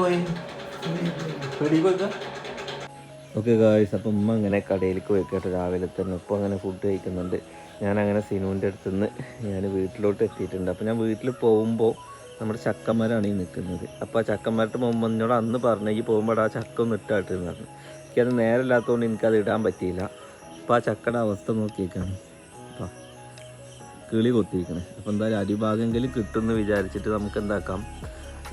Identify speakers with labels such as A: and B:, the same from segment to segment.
A: പോയി? Okay guys അപ്പം ഉമ്മ അങ്ങനെ കടയിലേക്ക് പോയിക്കോട്ടെ രാവിലെ തന്നെ ഉപ്പ അങ്ങനെ ഫുഡ് കഴിക്കുന്നുണ്ട്. ഞാൻ അങ്ങനെ സിനുവിന്റെ അടുത്ത് നിന്ന് ഞാൻ വീട്ടിലോട്ട് എത്തിയിട്ടുണ്ട്. അപ്പോൾ ഞാൻ വീട്ടിൽ പോകുമ്പോൾ നമ്മുടെ ചക്കന്മാരാണ് ഈ നിൽക്കുന്നത്. അപ്പോൾ ആ ചക്കന്മാരുടെ മുമ്പ് എന്നോട് അന്ന് പറഞ്ഞു ഈ പോകുമ്പോൾ ആ ചക്ക ഒന്ന് ഇട്ടാട്ട് എന്ന് പറഞ്ഞു. എനിക്കത് നേരമില്ലാത്തതുകൊണ്ട് എനിക്കത് ഇടാൻ പറ്റിയില്ല. അപ്പോൾ ആ ചക്കയുടെ അവസ്ഥ നോക്കിയേക്കാണ്. അപ്പം കിളി കൊത്തിയിരിക്കണേ. അപ്പോൾ എന്തായാലും അടിഭാഗമെങ്കിലും കിട്ടുമെന്ന് വിചാരിച്ചിട്ട് നമുക്ക് എന്താക്കാം?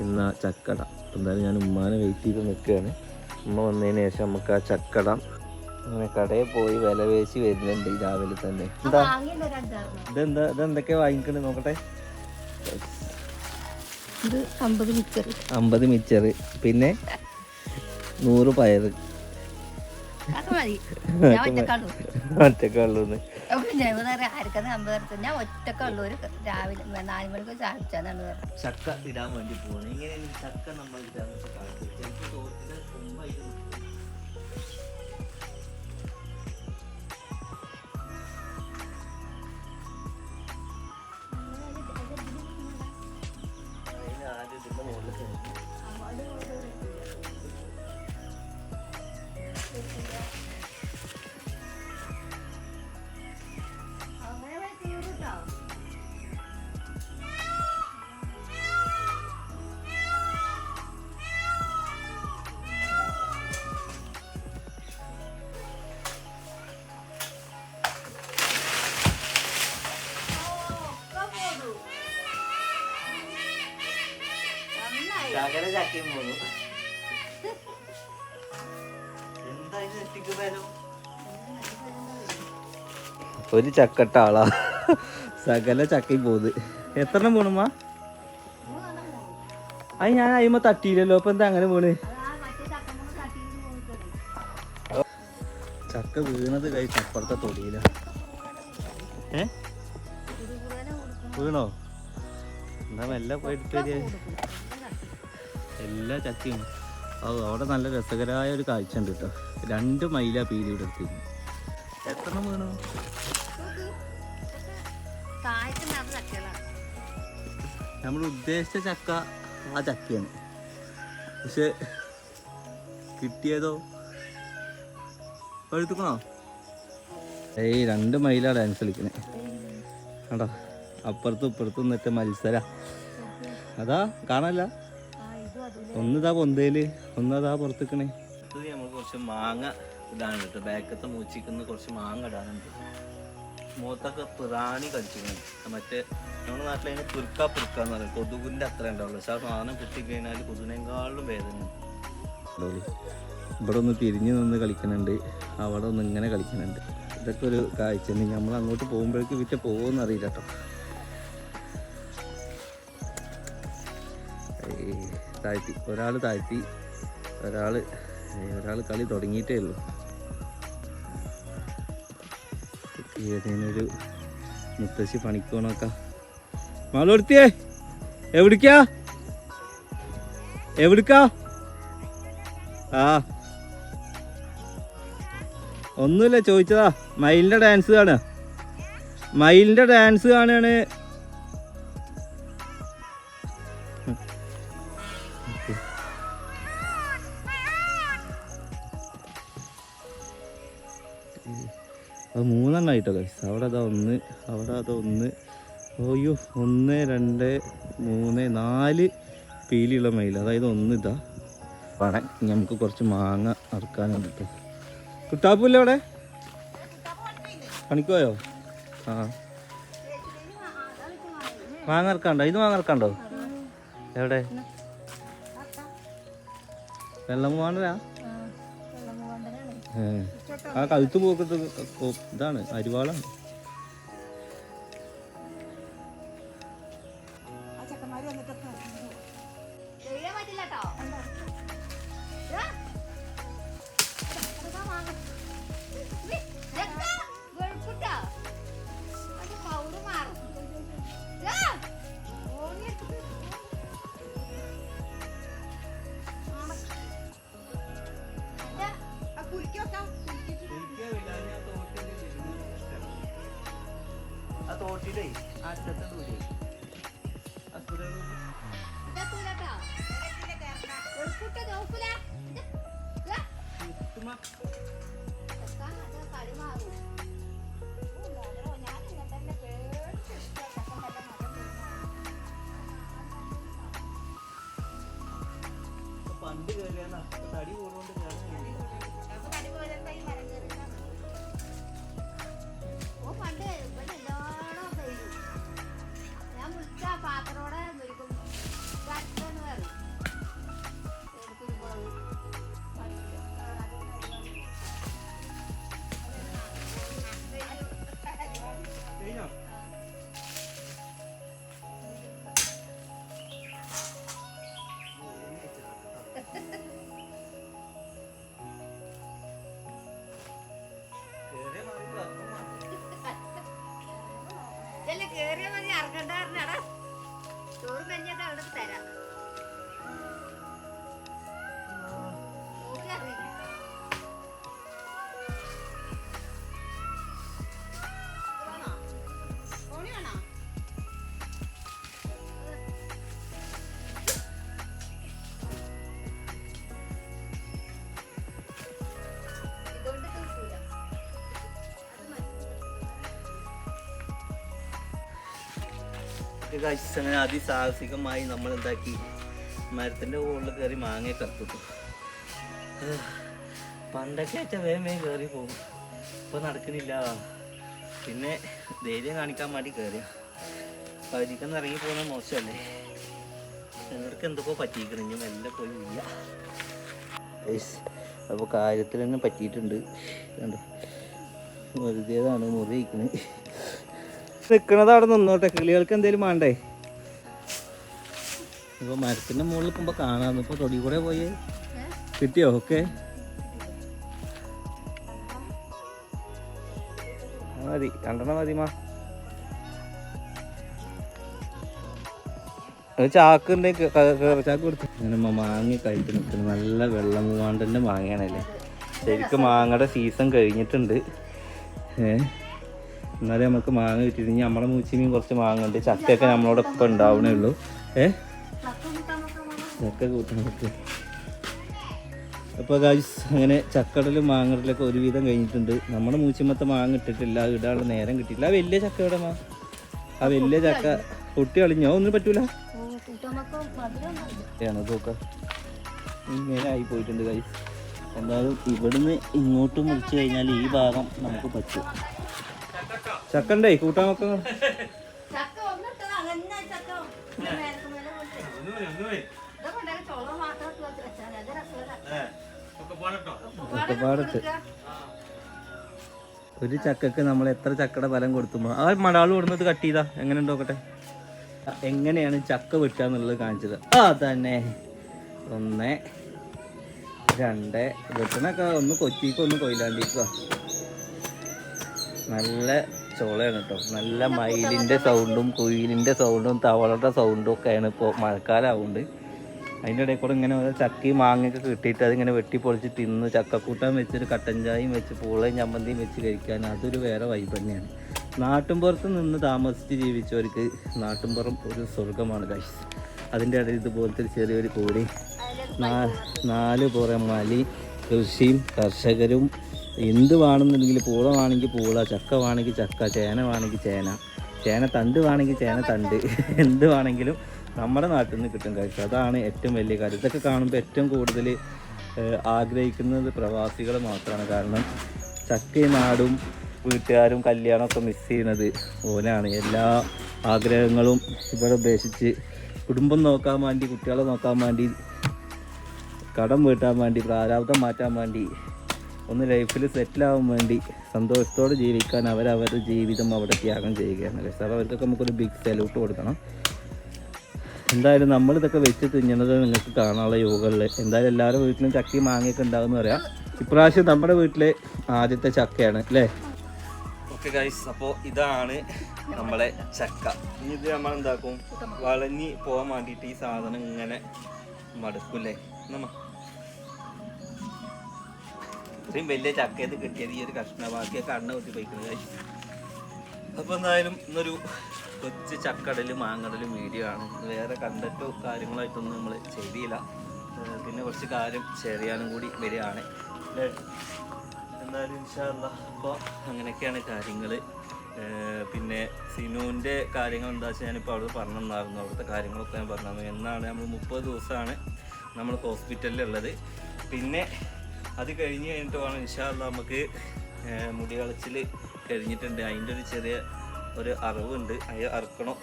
A: ഇന്ന് ആ ചക്കട. എന്തായാലും ഞാൻ ഉമ്മാനെ വെയിറ്റ് ചെയ്ത് നിൽക്കുകയാണ്. ഉമ്മ വന്നതിന് ശേഷം നമുക്ക് ആ ചക്കട അങ്ങനെ കടയിൽ പോയി വില വേശി വരുന്നുണ്ട് രാവിലെ തന്നെ. എന്താ? ഇതെന്താ ഇതെന്തൊക്കെ വാങ്ങിക്കണേ നോക്കട്ടെ?
B: അമ്പത് മിച്ചർ
A: അമ്പത് മിച്ചറ് പിന്നെ നൂറ്
B: മതി ഞാൻ ഒറ്റക്കാളു
A: ഒറ്റക്കുള്ളൂന്ന്
B: ഞാൻ ആർക്കത് അമ്പത് അടുത്ത് ഞാൻ ഒറ്റക്കുള്ളൂ ഒരു രാവിലെ നാല് മണിക്ക് ചാടിച്ചാന്നാണ്
A: ചക്ക ഇടാൻ വേണ്ടി പോകണം ഇങ്ങനെ ചക്ക നമ്മൾ ഇടാൻ ആദ്യം ഇതിന്റെ മുകളിൽ ശകല ചക്കയും പോന്നു. ഒരു ചക്കട്ട ആളാ. സകല ചക്കയും പോത് എത്ര എണ്ണം പോണുമ്മ അത് ഞാൻ അയിമ തട്ടിയില്ലല്ലോ. അപ്പൊ എന്താ അങ്ങനെ പോണ്? ചക്ക വീണത് കഴിച്ച് അപ്പുറത്തെ തൊടിയില. ഏ? വീണോ? എന്നാ മെല്ലെ പോയിട്ട് എല്ലാ ചക്കയും അത് അവിടെ നല്ല രസകരമായ ഒരു കാഴ്ച ഉണ്ട് കേട്ടോ. രണ്ട് മൈല പീലി ഇവിടെ എത്തിയിരുന്നു എത്ര വീണു? നമ്മൾ ഉദ്ദേശിച്ച ചക്ക ആ ചക്കയാണ്. പക്ഷെ കിട്ടിയതോ? പഴുത്തുക്കണോ ഏയ് രണ്ട് മൈലാ ഡാൻസ് കളിക്കണേ. കണ്ടോ അപ്പുറത്തും ഇപ്പുറത്തും നിന്നിട്ട് മത്സര. അതാ കാണല്ല ഒന്നിതാ പൊന്തേൽ ഒന്നതാ പുറത്തേക്കണേ. നമ്മൾ കുറച്ച് മാങ്ങ ഇടാണ് കേട്ടോ ബാക്കത്തെ മൂച്ചിക്കുന്ന കുറച്ച് മാങ്ങ ഇടാനുണ്ട്. മുഖത്തൊക്കെ പിറാണി കടിച്ചിരിക്കണം മറ്റേ നമ്മുടെ നാട്ടിൽ അതിന് പുരുക്ക പുരുക്ക എന്ന് പറയും. കൊതുകിന്റെ അത്ര ഉണ്ടാവുള്ളൂ. പക്ഷെ ആ സാധനം കുത്തിക്കഴിഞ്ഞാൽ കൊതുകിനേക്കാളും വേദന ഇവിടെ ഒന്ന് തിരിഞ്ഞു നിന്ന് കളിക്കുന്നുണ്ട് അവിടെ ഒന്ന് ഇങ്ങനെ കളിക്കുന്നുണ്ട് ഇതൊക്കെ ഒരു കാഴ്ച. നമ്മൾ അങ്ങോട്ട് പോകുമ്പോഴേക്ക് വിറ്റ പോകുമെന്ന് അറിയില്ല കേട്ടോ താഴ്ത്തി. ഒരാൾ താഴ്ത്തി ഒരാൾ ഒരാൾ കളി തുടങ്ങിയിട്ടേ ഉള്ളൂ. ഏതേനൊരു മുത്തശ്ശി പണിക്കോണൊക്കെ. മാളോടുത്തിയേ എവിടേക്കാ? എവിടേക്കാ? ആ. ഒന്നുമില്ല ചോദിച്ചതാ. മയിലിന്റെ ഡാൻസ് കാണുക. മയിലിന്റെ ഡാൻസ് കാണുകയാണ് അത് മൂന്നെണ്ണമായിട്ടോ ഗൈസ് അവിടെ അതാ ഒന്ന് അവിടെ അതാ ഒന്ന്. ഓയ്യോ ഒന്ന് രണ്ട് മൂന്ന് നാല് പീലിയുള്ള മയിൽ അതായത് ഒന്ന് ഇതാ. പണം നമുക്ക് കുറച്ച് മാങ്ങ അറുക്കാനുണ്ട് കേട്ടോ കുട്ടാപ്പൂല്ലേ അവിടെ? പണിക്കോയോ? ആ. മാങ്ങ ഇറക്കാണ്ടോ ഇത് മാങ്ങ ഇറക്കാണ്ടോ എവിടെ? വെള്ളം പോകണ്ടരാ ഏ. ആ കഴുത്ത് പോക്കത്ത് ഇതാണ് അരിവാളാണ്. റോട്ടിലേ അറ്റത്തെ ദൂരെ. പണ്ട് കയറിയാ തടി
B: പോണ ചോറും അത് അവിടെ തരാം.
A: അങ്ങനെ അതിസാഹസികമായി നമ്മൾ എന്താക്കി മരത്തിന്റെ മുകളിൽ കയറി മാങ്ങ കത്തുന്നു പണ്ടൊക്കെ അച്ഛൻ വേഗം കയറി പോകും ഇപ്പോൾ നടക്കുന്നില്ല. പിന്നെ ധൈര്യം കാണിക്കാൻ വേണ്ടി കയറിയ പരിക്കുന്ന ഇറങ്ങി പോകുന്ന മോശമല്ലേ? ചിലർക്ക് എന്തൊക്കെ പറ്റിയിരിക്കണം? മെല്ലെ പോയി ഇല്ല. അപ്പോൾ കാര്യത്തിൽ തന്നെ പറ്റിയിട്ടുണ്ട്. കണ്ടോ? വെറുതേതാണ് മുറി നിക്കണത് അവിടെ നിന്നോട്ടെ. കിളികൾക്ക് എന്തേലും വേണ്ടേ? ഇപ്പൊ മരത്തിന്റെ മുകളിൽ പോകുമ്പോ കാണാന്ന് ഇപ്പൊ തൊടി കൂടെ പോയി. കിട്ടിയോ? ഓക്കെ മതി. രണ്ടെണ്ണം മതി മാ. ചാക്ക് ചാക്ക് കൊടുത്തു. മാങ്ങി മാങ്ങ കഴിച്ച് നിൽക്കുന്നു. നല്ല വെള്ളം മൂവാണ്ടന്റെ മാങ്ങയാണല്ലേ. ശരിക്കും മാങ്ങയുടെ സീസൺ കഴിഞ്ഞിട്ടുണ്ട്. ഏഹ് എന്നാലേ നമുക്ക് മാങ്ങ കിട്ടിയിട്ട് ഇനി നമ്മുടെ മൂച്ചിമീൻ കുറച്ച് മാങ്ങ ഉണ്ട് ചക്കയൊക്കെ നമ്മളോടൊപ്പം ഉണ്ടാവണേ ഉള്ളൂ. ഏ? ചക്ക കൂട്ടാൻ പറ്റും അപ്പോൾ ഗായ്സ് അങ്ങനെ ചക്കടലും മാങ്ങടലൊക്കെ ഒരുവിധം കഴിഞ്ഞിട്ടുണ്ട്. നമ്മുടെ മൂച്ചിമത്തെ മാങ്ങ ഇട്ടിട്ടില്ല. ഇടാനുള്ള നേരം കിട്ടിയില്ല ആ വലിയ ചക്ക ഇവിടെ മാ? ആ വലിയ ചക്ക പൊട്ടി കളിഞ്ഞോ ഒന്നും പറ്റൂല? ഇങ്ങനെ ആയി പോയിട്ടുണ്ട് ഗൈസ് എന്തായാലും ഇവിടുന്ന് ഇങ്ങോട്ട് മുറിച്ച് കഴിഞ്ഞാൽ ഈ ഭാഗം നമുക്ക് പറ്റും. ചക്കണ്ടേ കൂട്ടാൻ വെക്കാം ഒരു ചക്കക്ക് നമ്മൾ എത്ര ചക്കയുടെ ഫലം കൊടുത്തുമ്പോ ആ മടാൾ കൊടുന്നത് കട്ട് ചെയ്താ. എങ്ങനെ നോക്കട്ടെ. എങ്ങനെയാണ് ചക്ക വെട്ടുക എന്നുള്ളത് കാണിച്ചത്. ആ തന്നെ ഒന്ന് രണ്ട് വെട്ടണൊക്കെ ഒന്ന് കൊച്ചിക്ക് ഒന്ന് കൊയിലാണ്ടിക്കോ നല്ല ചോളയാണ് കേട്ടോ. നല്ല മയിലിന്റെ സൗണ്ടും കുയിലിന്റെ സൗണ്ടും തവളയുടെ സൗണ്ടും ഒക്കെയാണ് ഇപ്പോൾ മഴക്കാലമാവുകൊണ്ട് അതിന്റെ ഇടയിൽ കൂടെ ഇങ്ങനെ ഓരോ ചക്കയും മാങ്ങയൊക്കെ കിട്ടിയിട്ട് അതിങ്ങനെ വെട്ടിപ്പൊളിച്ച് തിന്ന് ചക്കക്കൂട്ടം വെച്ചൊരു കട്ടൻ ചായയും വെച്ച് പൂളയും ചമ്മന്തിയും വെച്ച് കഴിക്കാൻ അതൊരു വേറെ വൈബ് തന്നെയാണ്. നാട്ടുമ്പുറത്ത് നിന്ന് താമസിച്ച് ജീവിച്ചവർക്ക് നാട്ടുമ്പുറം ഒരു സ്വർഗമാണ് കഴിച്ച് അതിന്റെ ഇടയിൽ ഇതുപോലത്തെ ചെറിയൊരു കൂടി നാല് പുറം മലി കൃഷിയും കർഷകരും എന്ത് വേണമെന്നുണ്ടെങ്കിൽ പൂള വേണമെങ്കിൽ പൂള ചക്ക വേണമെങ്കിൽ ചക്ക ചേന വേണമെങ്കിൽ ചേന ചേന തണ്ട് വേണമെങ്കിൽ ചേന തണ്ട് എന്ത് വേണമെങ്കിലും നമ്മുടെ നാട്ടിൽ നിന്ന് കിട്ടും കഴിച്ചു അതാണ് ഏറ്റവും വലിയ കാര്യം. ഇതൊക്കെ കാണുമ്പോൾ ഏറ്റവും കൂടുതൽ ആഗ്രഹിക്കുന്നത് പ്രവാസികൾ മാത്രമാണ്. കാരണം ചക്കയും നാടും വീട്ടുകാരും കല്യാണമൊക്കെ മിസ് ചെയ്യുന്നത് ഓനാണ്. എല്ലാ ആഗ്രഹങ്ങളും ഇവിടെ ഉപേക്ഷിച്ച് കുടുംബം നോക്കാൻ വേണ്ടി കുട്ടികളെ നോക്കാൻ വേണ്ടി കടം വീട്ടാൻ വേണ്ടി പ്രാരാബ്ദം മാറ്റാൻ വേണ്ടി ഒന്ന് ലൈഫിൽ സെറ്റിലാവാൻ വേണ്ടി സന്തോഷത്തോടെ ജീവിക്കാൻ അവരവരുടെ ജീവിതം അവിടെ ത്യാഗം ചെയ്യുകയാണ്. സാർ അവർക്കൊക്കെ നമുക്കൊരു ബിഗ് സല്യൂട്ട് കൊടുക്കണം. എന്തായാലും നമ്മൾ ഇതൊക്കെ വെച്ച് തിന്നുന്നത് നിങ്ങൾക്ക് കാണാനുള്ള യോഗകളിൽ എന്തായാലും എല്ലാവരുടെ വീട്ടിലും ചക്കയും മാങ്ങയൊക്കെ ഉണ്ടാകുമെന്ന് പറയാം. ഇപ്രാവശ്യം നമ്മുടെ വീട്ടിലെ ആദ്യത്തെ ചക്കയാണ് അല്ലേ? ഓക്കെ ഗൈസ് അപ്പോൾ ഇതാണ് നമ്മളെ ചക്ക. ഇനി ഇത് നമ്മൾ എന്താക്കും വളഞ്ഞി പോകാൻ വേണ്ടിയിട്ട് ഈ സാധനം ഇങ്ങനെ മടുക്കൂലേ നമ്മ ഇത്രയും വലിയ ചക്കയത് കിട്ടിയത് ഈ ഒരു കഷ്ണ ബാക്കിയൊക്കെ കണ്ണ കുത്തി പോയിക്കുന്നത് അപ്പൊ അപ്പോൾ എന്തായാലും ഇന്നൊരു കൊച്ചു ചക്കടൽ മാങ്ങടലും വീഡിയോ ആണ്. വേറെ കണ്ടറ്റോ കാര്യങ്ങളായിട്ടൊന്നും നമ്മൾ ചെയ്തില്ല. പിന്നെ കുറച്ച് കാര്യം ഷെയർ ചെയ്യാനും കൂടി വരികയാണ്. എന്തായാലും ഇൻഷാല്ല അപ്പോൾ അങ്ങനെയൊക്കെയാണ് കാര്യങ്ങൾ പിന്നെ സിനുവിന്റെ കാര്യങ്ങൾ എന്താ വെച്ചാൽ ഞാനിപ്പോൾ അവിടെ പറഞ്ഞിട്ടുണ്ടായിരുന്നു. അവിടുത്തെ കാര്യങ്ങളൊക്കെ ഞാൻ പറഞ്ഞു എന്നാണ് നമ്മൾ മുപ്പത് ദിവസമാണ് നമ്മൾ ഹോസ്പിറ്റലിലുള്ളത് പിന്നെ അത് കഴിഞ്ഞ് കഴിഞ്ഞിട്ട് വേണം ഇൻഷാല്ല നമുക്ക് മുടി കളച്ചിൽ കഴിഞ്ഞിട്ടുണ്ട്. അതിന്റെ ഒരു ചെറിയ ഒരു അറിവുണ്ട്. അത് അറക്കണം.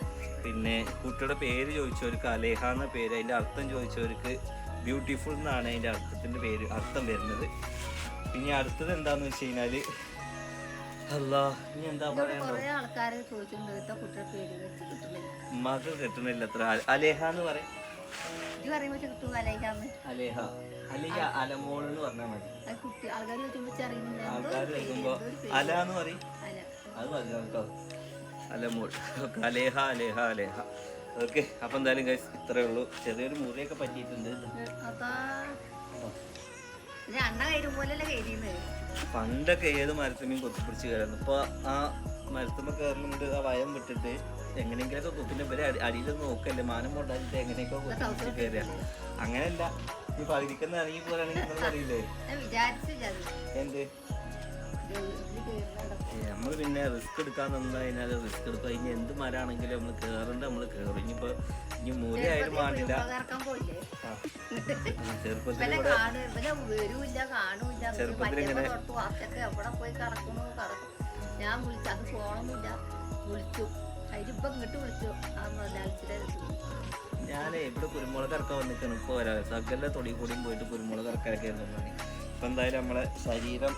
A: പിന്നെ കുട്ടിയുടെ പേര് ചോദിച്ചവർക്ക് അലേഹ എന്ന പേര് അതിന്റെ അർത്ഥം ചോദിച്ചവർക്ക് ബ്യൂട്ടിഫുൾ എന്നാണ് അതിന്റെ അർത്ഥത്തിന്റെ പേര് അർത്ഥം വരുന്നത്. പിന്നെ അടുത്തത് എന്താന്ന് വെച്ച് കഴിഞ്ഞാൽ മകൾ കിട്ടണില്ല അത്ര. അലേഹ എന്ന് പറയും.
B: ഇത് പറയുമ്പോ കിട്ടും അലയിക്കാന്ന്
A: അലേഹ. അല്ലെങ്കിൽ അലമോൾ എന്ന് പറഞ്ഞാൽ മതി.
B: ആൾക്കാർ ചോദിക്കുമ്പോ.
A: അല എന്ന് പറയും.
B: അല.
A: അത് മതി കേട്ടോ അലമോൾ. അലേഹ അലേഹ അലേഹ. ഓക്കെ അപ്പം എന്തായാലും ഇത്രേ ഉള്ളൂ. ചെറിയൊരു മുറിയൊക്കെ പറ്റിയിട്ടുണ്ട് പണ്ടൊക്കെ ഏത് മരത്തിനെയും കൊത്തിപ്പിടിച്ച് കയറുന്നു ഇപ്പൊ ആ മരത്തുമ്പോ കയറുന്നുണ്ട് ആ വയം വിട്ടിട്ട് എങ്ങനെയെങ്കിലൊക്കെ കൊ- പേര് അടിയിൽ നോക്കല്ലേ? മാനം കൊണ്ടായിട്ട് എങ്ങനെയൊക്കെ കൊത്തിപ്പിടിച്ച് കയറുക. അങ്ങനെയല്ല. ഈ പകുതിക്കുന്ന ഇറങ്ങി പോരാണെങ്കിൽ നിങ്ങൾ അറിയില്ലേ എന്ത്? നമ്മൾ പിന്നെ റിസ്ക് എടുക്കാൻ നിന്ന് കഴിഞ്ഞാൽ റിസ്ക് എടുക്കുക ഇനി എന്ത് മരാണെങ്കിലും നമ്മൾ കയറേണ്ട നമ്മൾ കയറും ഇനിയിപ്പോ ഇനി മൂല ആയാലും വേണ്ടില്ല
B: ഇറക്കാൻ പോയില്ലേ?
A: ആ. ആ, ചെറുപ്പത്തിൽ ചെറുപ്പത്തിൽ ഇങ്ങനെ-
B: ഞാൻ വിളിച്ചു അത് പോണമില്ല വിളിച്ചു. അതിലിപ്പം ഇങ്ങോട്ട് വിളിച്ചു. ആ മുതലാളിച്ചിട്ട്
A: ഞാനേ ഇവിടെ കുരുമുളക് ഇറക്കാൻ വന്നിട്ടാണ് ഇപ്പോൾ വരാം തൊടി കൂടിയും പോയിട്ട് കുരുമുളക് ഇറക്കാനൊക്കെ ആയിരുന്നു ഇപ്പം എന്തായാലും നമ്മളെ ശരീരം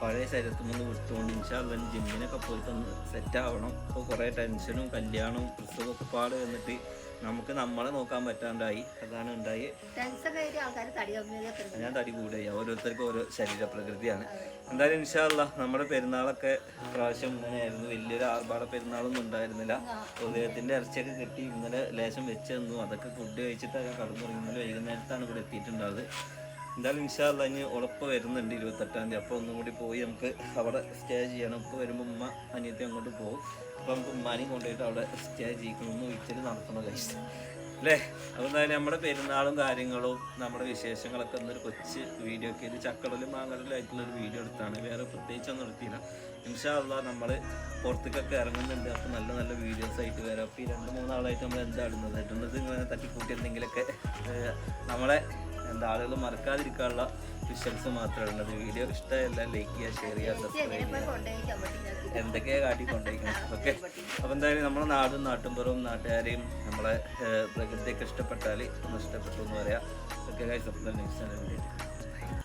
A: പഴയ ശരീരത്തിൽ നിന്ന് വിട്ടുകൊണ്ട് ഇൻഷാല്ല ജിമ്മിനൊക്കെ പോയിട്ടൊന്ന് സെറ്റ് ആവണം. ഇപ്പോൾ കുറേ ടെൻഷനും കല്യാണവും പ്രസവപ്പാട് പാട് വന്നിട്ട് നമുക്ക് നമ്മളെ നോക്കാൻ പറ്റാണ്ടായി. അതാണ് ഉണ്ടായി ഞാൻ തടി കൂടുകയാ ഓരോരുത്തർക്കും ഓരോ ശരീര പ്രകൃതിയാണ് എന്തായാലും ഇൻഷാല്ല നമ്മുടെ പെരുന്നാളൊക്കെ പ്രാവശ്യം ഇങ്ങനെയായിരുന്നു. വലിയൊരു ആർഭാട പെരുന്നാളൊന്നും ഉണ്ടായിരുന്നില്ല. ഹൃദയത്തിന്റെ ഇറച്ചിയൊക്കെ കിട്ടി ഇന്നലെ ലേശം വെച്ച് തന്നു. അതൊക്കെ ഫുഡ് കഴിച്ചിട്ടൊക്കെ തുടങ്ങി ഇന്നലെ വൈകുന്നേരത്താണ് ഇവിടെ എത്തിയിട്ടുണ്ടായത്. എന്തായാലും ഇൻഷാല്ല ഇനി ഉളപ്പ് വരുന്നുണ്ട് ഇരുപത്തെട്ടാം തീയതി. അപ്പോൾ ഒന്നും കൂടി പോയി നമുക്ക് അവിടെ സ്റ്റേ ചെയ്യണം. ഇപ്പോൾ വരുമ്പോൾ ഉമ്മ അനിയത്തി അങ്ങോട്ട് പോകും. അപ്പോൾ നമുക്ക് ഉമ്മാനെയും കൊണ്ടുപോയിട്ട് അവിടെ സ്റ്റേ ചെയ്യിക്കണം. ഒരിക്കലും നടത്തണം കഴിച്ചു അല്ലേ? അപ്പോൾ എന്തായാലും നമ്മുടെ പെരുന്നാളും കാര്യങ്ങളും നമ്മുടെ വിശേഷങ്ങളൊക്കെ ഒന്നൊരു കൊച്ച് വീഡിയോ ഒക്കെ ഇത് ചക്കടലും മാങ്ങടലും ആയിട്ടുള്ള ഒരു വീഡിയോ എടുത്താണ്. വേറെ പ്രത്യേകിച്ച് ഒന്നും എടുത്തില്ല. ഇൻഷാല്ല നമ്മൾ പുറത്തേക്കൊക്കെ ഇറങ്ങുന്നുണ്ട്. അപ്പോൾ നല്ല നല്ല വീഡിയോസ് ആയിട്ട് വരാം. അപ്പോൾ ഈ രണ്ട് മൂന്നാളായിട്ട് നമ്മൾ എന്താ ഇടുന്നത്? ഇടുന്നത് ഇങ്ങനെ തട്ടിക്കൂട്ടി എന്തെങ്കിലുമൊക്കെ നമ്മളെ എന്താ ആളുകൾ മറക്കാതിരിക്കാനുള്ള വിഷൻസ് മാത്രമേ ഉള്ളത് വീഡിയോ ഇഷ്ടമല്ല ലൈക്ക് ചെയ്യുക ഷെയർ ചെയ്യുക സബ്സ്ക്രൈബ് ചെയ്യുക.
B: എന്തൊക്കെയാണ് കാട്ടി
A: എന്തൊക്കെയാ ഓക്കെ അപ്പോൾ എന്തായാലും നമ്മുടെ നാടും നാട്ടുമ്പുറവും നാട്ടുകാരെയും നമ്മളെ പ്രകൃതിയൊക്കെ ഇഷ്ടപ്പെട്ടാൽ ഒന്ന് ഇഷ്ടപ്പെട്ടു എന്ന് പറയാം. ഓക്കെ ഗൈസ് അപ്പോൾ നെക്സ്റ്റ്